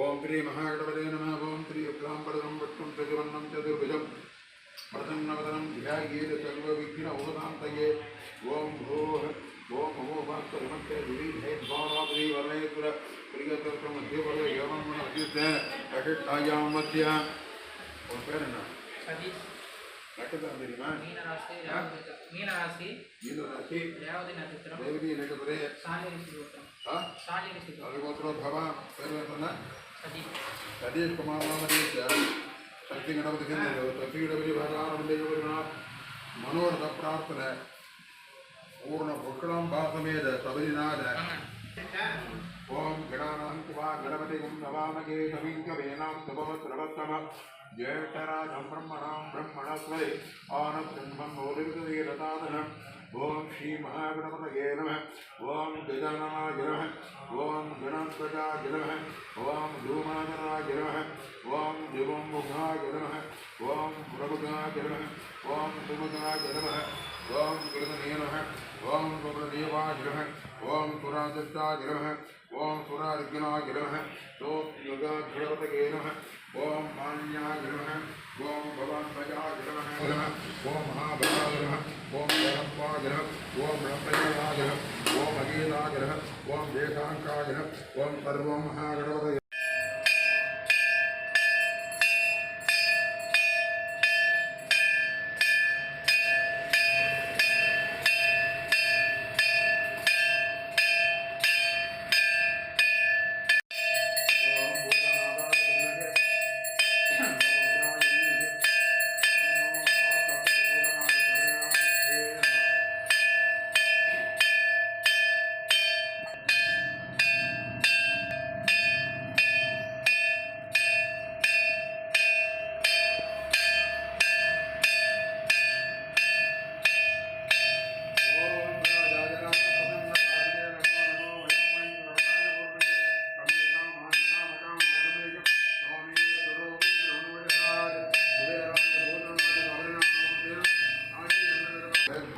ओम श्री महागणपते नम ओं श्री उग्रांबरम वक्म प्रजवन्नम चतुर्भुज प्रसन्नवदनम ध्यायेत सर्वविघ्न ओदान्तये ओम भोः ओम भोभान्तरिमन्ते दिवीधे द्वाराद्रि वलयपुर प्रियतर्कमध्ये एवं अभ्युते अशिष्टायां मध्य। உன் பேர் என்ன சதீஷ் நட்சத்திரம் தெரியுமா மீனராசி மீனராசி மீனராசி ரேவதி நட்சத்திரம் ரேவதி நட்சத்திரம் சாலினி சுகோத்திரம் சாலினி சுகோத்திரம் பகவத்ரோ பவா பேர் என்ன കടി പ്രമാണമറിയിച്ച ശക്തി കടന്നിരിക്കുന്നത് ശക്തിയുടെ വലിയ ഭരണാവിലേക്ക് വരുന്ന മനോരഥ പ്രാർത്ഥന പൂർണ്ണ ഭുക്കളാം ഭാസമേത സബരിനാഥ ഓം ഗണാനാം ശിവ ഗണപതിയും നവാമകേ കവിങ്കവേനാം സുഭവസ്രവസ്തവ ജ്യേഷ്ഠരാജം ബ്രഹ്മണാം ബ്രഹ്മണസ്വൈ ആനബ്രഹ്മം ഓതിർഗതീരതാതനം ओम श्री श्रीमहागणपतये नम ओं गजाननाय नम ओं गणप्रजाय नम ओं धूमाननाय नम ओं दिवम्बुधाय नम ओं प्रभुगाय नम ओं सुमुधाय नम ओं गृहनीय नम ओं सुमदेवाय नम ओं सुरादत्ताय नम ओं सुरार्जुनाय नम ॐ नम ओं ॐ नम ओं ॐ नम नम शाङ्काय ओं सर्वं महागणपतये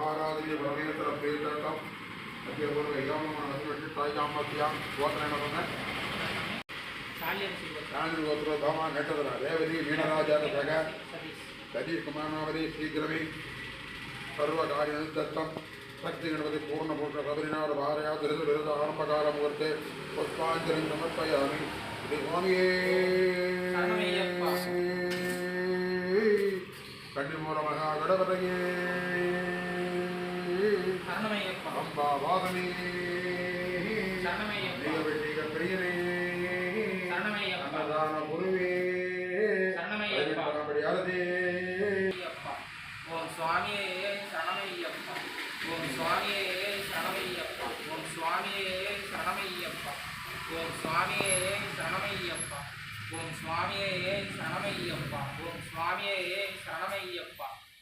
ಮಹಾರಾಜರಿಗೆ ಬಲಗೇಂದ್ರ ಪೇರ್ಟಾಟ ಅದೇ ಬರುವ ಯಮ್ಮ ನಮಗೆ ತಾಯಿ ಅಮ್ಮತಿಯ ಗೋತ್ರ ಏನಪ್ಪ ಸಾಲಿ ಗೋತ್ರ ಧಾಮ ನೆಟ್ಟದರ ರೇವತಿ ವೀಣರಾಜರ ಜಗ ಸತೀಶ್ ಕುಮಾರನಾವರಿ ಶೀಘ್ರವೇ ಸರ್ವ ಕಾರ್ಯ ದತ್ತಂ ಶಕ್ತಿ ಗಣಪತಿ ಪೂರ್ಣ ಪೂರ್ಣ ಸದರಿನಾರ ಭಾರಯ ದುರಿದ ವಿರದ ಆರಂಭಕಾರ ಮುಹೂರ್ತೆ ಪುಷ್ಪಾಂಜಲಿ ಸಮರ್ಪಯಾಮಿ ಶ್ರೀ ಸ್ವಾಮಿಯೇ கண்டி மூலமாக கடவுளையே அம்பா வாகனே மிக வெற்றிக பிரியனே அன்னதான குருவே. பரம்படியாரதே ஓம் சுவாமியே சரணமையப்பா ஓம் சுவாமியே சரணமையப்பா ஓம் சுவாமியே சரணமையப்பா ஓம் சுவாமியே சரணமையப்பா ஓம் சுவாமியே சரணமையப்பா ஓம் சுவாமியே சரணமையப்பா